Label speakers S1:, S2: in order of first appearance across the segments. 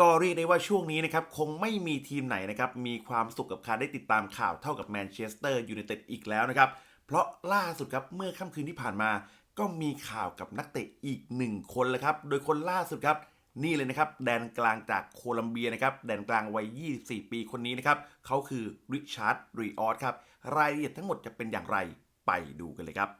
S1: ก็เรียกได้ว่าช่วงนี้นะครับคงไม่มีทีมไหนนะครับมีความสุขกับการได้ติดตามข่าวเท่ากับแมนเชสเตอร์ยูไนเต็ดอีกแล้วนะครับ เพราะล่าสุดครับเมื่อค่ำคืนที่ผ่านมา ก็มีข่าวกับนักเตะอีกหนึ่งคนแล้วครับโดยคนล่าสุดครับนี่เลยนะครับแดนกลางจากโคลัมเบียนะครับแดนกลางวัย 24 ปีคนนี้นะครับเขาคือริชาร์ดรีออสครับรายละเอียดทั้งหมดจะเป็นอย่างไรไปดูกันเลยครับ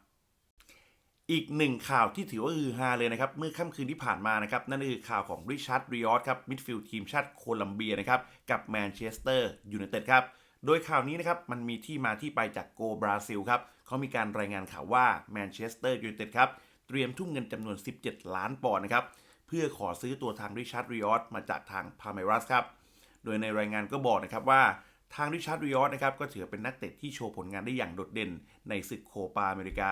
S1: อีกหนึ่งข่าวที่ถือว่าฮือฮาเลยนะครับ เมื่อค่ำคืนที่ผ่านมานะครับ นั่นคือข่าวของริชาร์ดริออสครับมิดฟิลด์ทีมชาติโคลัมเบียนะครับ กับแมนเชสเตอร์ยูไนเต็ดครับ โดยข่าวนี้นะครับ มันมีที่มาที่ไปจากโกบราซิลครับเขามีการรายงานข่าวว่าแมนเชสเตอร์ยูไนเต็ดครับ เตรียมทุ่มเงินจำนวน 17 ล้านปอนด์นะครับ เพื่อขอซื้อตัวทางริชาร์ดริออสมาจากทางพาเมรัสครับ โดยในรายงานก็บอกนะครับว่า ทางริชาร์ดริออสนะครับก็ถือเป็นนักเตะที่โชว์ผลงานได้อย่างโดดเด่น ในศึกโคปาอเมริกา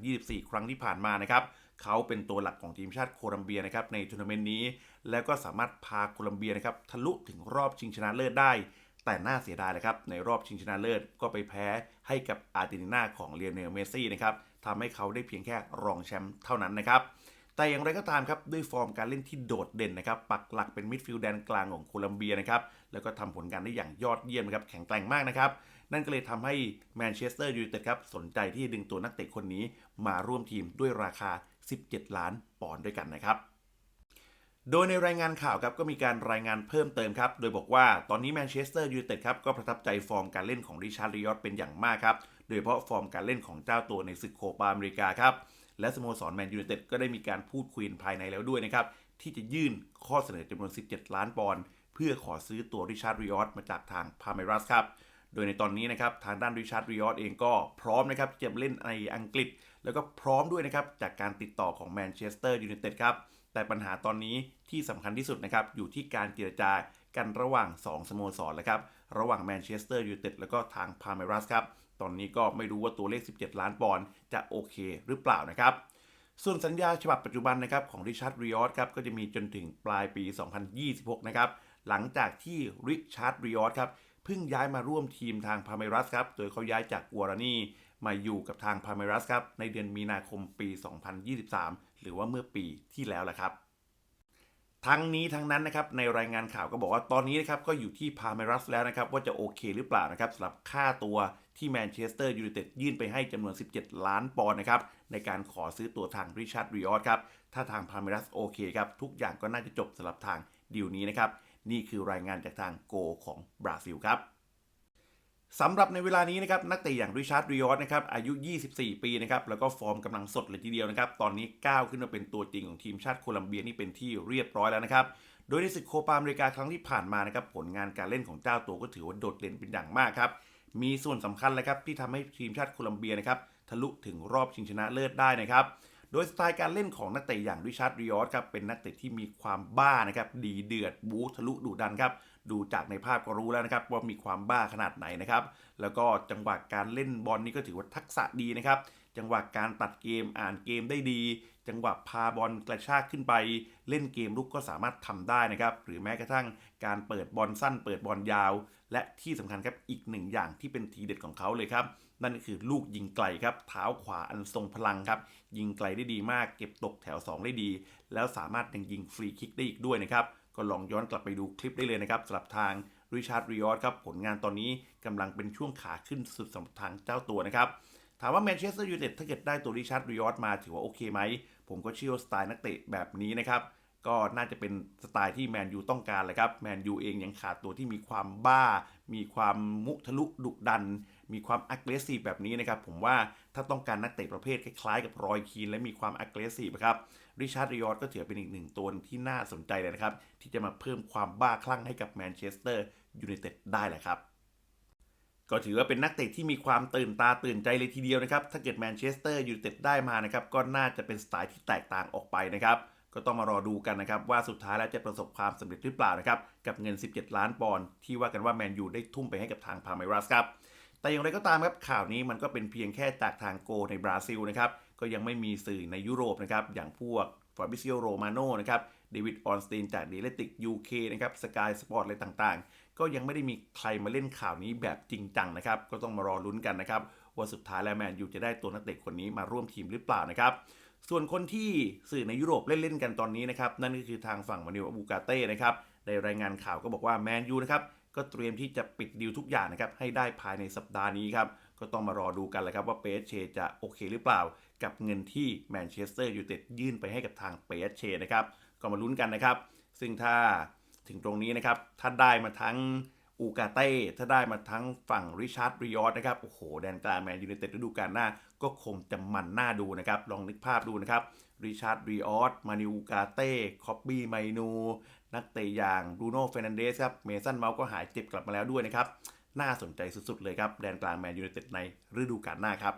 S1: 2024 ครั้งที่ผ่านมานะครับเขาเป็นตัวหลักของทีมชาติโคลัมเบียนะครับในทัวร์นาเมนต์นี้ แล้วก็สามารถพาโคลัมเบียนะครับทะลุถึงรอบชิงชนะเลิศได้ แต่น่าเสียดายนะครับในรอบชิงชนะเลิศก็ไปแพ้ให้กับอาร์เจนตินาของเลียเนลเมสซี่นะครับทำให้เขาได้เพียงแค่รองแชมป์เท่านั้นนะครับ แต่อย่างไรก็ตามครับด้วยฟอร์มการเล่นที่โดดเด่นนะครับปักหลักเป็นมิดฟิลด์แดนกลางของโคลัมเบียนะครับแล้วก็ทำผลงานได้อย่างยอดเยี่ยมครับแข็งแกร่งมากนะครับนั่นก็เลยทำให้แมนเชสเตอร์ยูไนเต็ดครับสนใจที่จะดึงตัวนักเตะคนนี้มาร่วมทีมด้วยราคา 17 ล้านปอนด์ด้วยกันนะครับโดยในรายงานข่าวครับก็มีการรายงานเพิ่มเติมครับ โดยบอกว่าตอนนี้แมนเชสเตอร์ยูไนเต็ดครับก็ประทับใจฟอร์มการเล่นของริชาร์ดริออสเป็นอย่างมากครับ โดยเฉพาะฟอร์มการเล่นของเจ้าตัวในศึกโคปาอเมริกาครับ และสโมสรแมนยูไนเต็ดก็ได้มีการพูดคุยภายในแล้วด้วยนะครับ ที่จะยื่นข้อเสนอจำนวน 17 ล้านปอนด์เพื่อขอซื้อตัวริชาร์ดริออสมาจากทางพาเมรัสครับ โดยในตอนนี้นะครับทางด้านริชาร์ดริออสเองก็พร้อมนะครับจะเล่นในอังกฤษ แล้วก็พร้อมด้วยนะครับจากการติดต่อของแมนเชสเตอร์ยูไนเต็ดครับแต่ปัญหาตอนนี้ที่สำคัญที่สุดนะครับอยู่ที่การเจรจากันระหว่าง 2 สโมสรแล้วครับระหว่างแมนเชสเตอร์ยูไนเต็ดแล้วก็ทางพาเมรัสครับ ตอนนี้ก็ไม่รู้ว่าตัวเลข 17 ล้านปอนด์จะโอเคหรือเปล่านะครับ ส่วนสัญญาฉบับปัจจุบันนะครับของริชาร์ดริออสครับก็จะมีจนถึงปลายปี 2026 นะครับ หลังจากที่ริชาร์ดริออสครับเพิ่งย้ายมาร่วมทีมทางพาเมรัสครับ โดยเขาย้ายจากกัวรานีมาอยู่กับทางพาเมรัสครับในเดือนมีนาคมปี 2023 หรือว่าเมื่อปีที่แล้วแหละครับทั้งนี้ทั้งนั้นนะครับในรายงานข่าวก็บอกว่าตอนนี้นะครับก็อยู่ที่พาเมรัสแล้วนะครับว่าจะโอเคหรือเปล่านะครับสำหรับค่าตัว ที่แมนเชสเตอร์ยูไนเต็ดยื่นไปให้จำนวน 17 ล้านปอนด์นะครับ ในการขอซื้อตัวทางริชาร์ดริออสครับ ถ้าทางพาเมรัสโอเคครับ ทุกอย่างก็น่าจะจบสำหรับทางดีลนี้นะครับ นี่คือรายงานจากทางโกของบราซิลครับสำหรับในเวลานี้นะครับนักเตะอย่างริชาร์ดริออสนะครับอายุ 24 ปีนะครับแล้วก็ฟอร์มกำลังสดเลยทีเดียวนะครับ ตอนนี้ก้าวขึ้นมาเป็นตัวจริงของทีมชาติโคลัมเบียนี่เป็นที่เรียบร้อยแล้วนะครับ โดยในศึกโคปาอเมริกาครั้งที่ผ่านมานะครับผลงานการเล่นของเจ้าตัวก็ถือว่าโดดเด่นเป็นอย่างมากครับ มีส่วนสำคัญเลยครับที่ทำให้ทีมชาติโคลัมเบียนะครับทะลุถึงรอบชิงชนะเลิศได้นะครับโดยสไตล์การเล่นของนักเตะอย่างริชาร์ดริออสครับเป็นนักเตะที่มีความบ้านะครับดีเดือดบู๊ทะลุดุดันครับดูจากในภาพก็รู้แล้วนะครับว่ามีความบ้าขนาดไหนนะครับแล้วก็จังหวะการเล่นบอลนี่ก็ถือว่าทักษะดีนะครับจังหวะการตัดเกมอ่านเกมได้ดี จังหวะพาบอลกระชากขึ้นไป เล่นเกมลุกก็สามารถทำได้นะครับ หรือแม้กระทั่งการเปิดบอลสั้นเปิดบอลยาว และที่สำคัญครับอีกหนึ่งอย่างที่เป็นทีเด็ดของเขาเลยครับ นั่นก็คือลูกยิงไกลครับเท้าขวาอันทรงพลังครับ ยิงไกลได้ดีมาก เก็บตกแถว 2 ได้ดี แล้วสามารถยังยิงฟรีคิกได้อีกด้วยนะครับก็ลองย้อนกลับไปดูคลิปได้เลยนะครับสำหรับทางริชาร์ดริออสครับผลงานตอนนี้กำลังเป็นช่วงขาขึ้นสุดสำหรับทางเจ้าตัวนะครับถามว่าแมนเชสเตอร์ยูไนเต็ดถ้าเกิดได้ตัวริชาร์ดริออสมาถือว่าโอเคไหม ผมก็เชื่อว่าสไตล์นักเตะแบบนี้นะครับ ก็น่าจะเป็นสไตล์ที่แมนยูต้องการเลยครับแมนยูเองยังขาดตัวที่มีความบ้า มีความมุทะลุดุดัน มีความ aggressive แบบนี้นะครับ ผมว่าถ้าต้องการนักเตะประเภทคล้ายๆ กับรอยคีนและมีความ aggressive ครับริชาร์ดริออสก็ถือเป็นอีกหนึ่งตัวที่น่าสนใจเลยนะครับ ที่จะมาเพิ่มความบ้าคลั่งให้กับแมนเชสเตอร์ยูไนเต็ดได้แหละครับ ก็ถือว่าเป็นนักเตะที่มีความตื่นตาตื่นใจเลยทีเดียวนะครับ ถ้าเกิดแมนเชสเตอร์ยูไนเต็ดได้มานะครับ ก็น่าจะเป็นสไตล์ที่แตกต่างออกไปนะครับ ก็ต้องมารอดูกันนะครับ ว่าสุดท้ายแล้วจะประสบความสำเร็จหรือเปล่านะครับ กับเงิน 17 ล้านปอนด์ที่ว่ากันว่าแมนยูได้ทุ่มไปให้กับทางพาเมรัสครับ แต่อย่างไรก็ตามครับข่าวนี้มันก็เป็นเพียงแค่จากทางโกในบราซิลนะครับ ก็ยังไม่มีสื่อในยุโรปนะครับอย่างพวกฟาบิซิโอโรมาโนนะครับเดวิดออนสตีนจากเดลติกยูเคนะครับสกายสปอร์ตอะไรต่างๆ ก็ยังไม่ได้มีใครมาเล่นข่าวนี้แบบจริงจังนะครับ ก็ต้องมารอลุ้นกันนะครับว่าสุดท้ายแล้วแมนยูจะได้ตัวนักเตะคนนี้มาร่วมทีมหรือเปล่านะครับ ส่วนคนที่สื่อในยุโรปเล่นๆกันตอนนี้นะครับ นั่นก็คือทางฝั่งมานิวอบูกาเต้นะครับในรายงานข่าวก็บอกว่าแมนยูนะครับก็เตรียมที่จะปิดดีลทุกอย่างนะครับให้ได้ภายในสัปดาห์นี้ครับก็ต้องมารอดูกันแหละครับว่าเปเชจะโอเคหรือเปล่า กับเงินที่แมนเชสเตอร์ยูไนเต็ดยื่นไปให้กับทางเปเชนะครับ ก็มาลุ้นกันนะครับ ซึ่งถ้า ถึงตรงนี้นะครับ ถ้าได้มาทั้งอูกาเต้ ถ้าได้มาทั้งฝั่งริชาร์ดริออสนะครับ โอ้โห แดนกลางแมนยูไนเต็ดฤดูกาลหน้า ก็คงจะมันหน่าดูนะครับ ลองนึกภาพดูนะครับ ริชาร์ดริออส มานิอูกาเต้ คอบบี้ไมนู นักเตะอย่างบรูโน่เฟรนันเดสครับ เมสันเมาส์ก็หายเจ็บกลับมาแล้วด้วยนะครับ น่าสนใจสุดๆเลยครับ แดนกลางแมนยูไนเต็ดในฤดูกาลหน้าครับ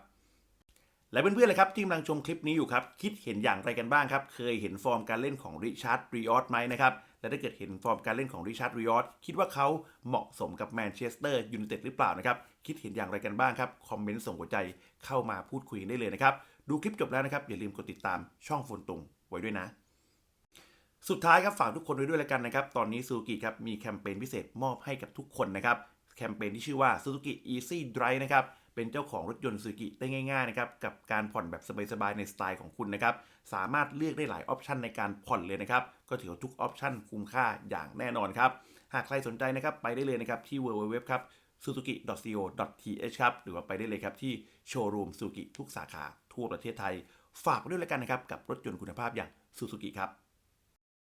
S1: และเพื่อนๆเลยครับที่กำลังชมคลิปนี้อยู่ครับ คิดเห็นอย่างไรกันบ้างครับ เคยเห็นฟอร์มการเล่นของริชาร์ดริออสไหมนะครับ และถ้าเกิดเห็นฟอร์มการเล่นของริชาร์ดริออสคิดว่าเขาเหมาะสมกับแมนเชสเตอร์ยูไนเต็ดหรือเปล่านะครับ คิดเห็นอย่างไรกันบ้างครับ คอมเมนต์ส่งหัวใจเข้ามาพูดคุยได้เลยนะครับ ดูคลิปจบแล้วนะครับ อย่าลืมกดติดตามช่องโฟนตุงไว้ด้วยนะ สุดท้ายครับฝากทุกคนไว้ด้วยแล้วกันนะครับ ตอนนี้ซูซูกิครับมีแคมเปญพิเศษมอบให้กับทุกคนนะครับ แคมเปญที่ชื่อว่า Suzuki Easy Drive นะครับ เป็นเจ้าของรถยนต์ซูกิได้ง่ายๆนะครับกับการผ่อนแบบสบายๆในสไตล์ของคุณนะครับสามารถเลือกได้หลายออปชันในการผ่อนเลยนะครับก็ถือว่าทุกออปชันคุ้มค่าอย่างแน่นอนครับหากใครสนใจนะครับไปได้เลยนะครับที่ www ครับ suzuki.co.th ครับหรือว่าไปได้เลยครับที่โชว์รูมซูกิทุกสาขาทั่วประเทศไทย ฝากด้วยแล้วกันนะครับกับรถยนต์คุณภาพอย่างซูซูกิครับ